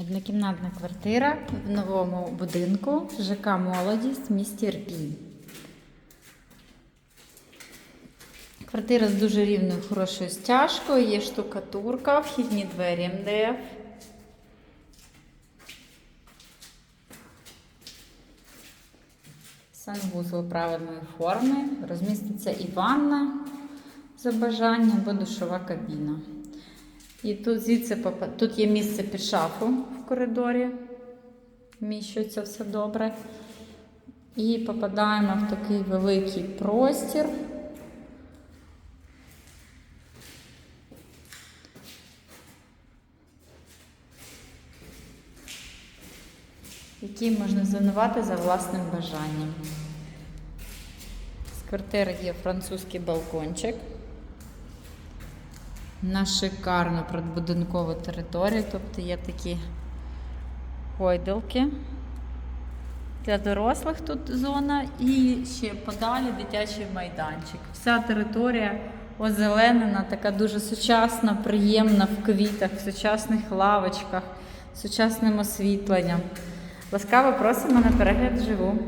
Однокімнатна квартира в новому будинку ЖК Молодість в місті Ірпінь. Квартира з дуже рівною хорошою стяжкою, є штукатурка, вхідні двері МДФ. Санвузол правильної форми. Розміститься і ванна за бажанням, або душова кабіна. І тут звідси тут є місце під шафу в коридорі. Вміщується все добре. І попадаємо в такий великий простір. який можна зонувати за власним бажанням. З квартири є французький балкончик на шикарну прибудинкову територію, тобто є такі гойдалки. Для дорослих тут зона і ще подалі дитячий майданчик. Вся територія озеленена, така дуже сучасна, приємна в квітах, в сучасних лавочках, сучасним освітленням. Ласкаво просимо на перегляд живу.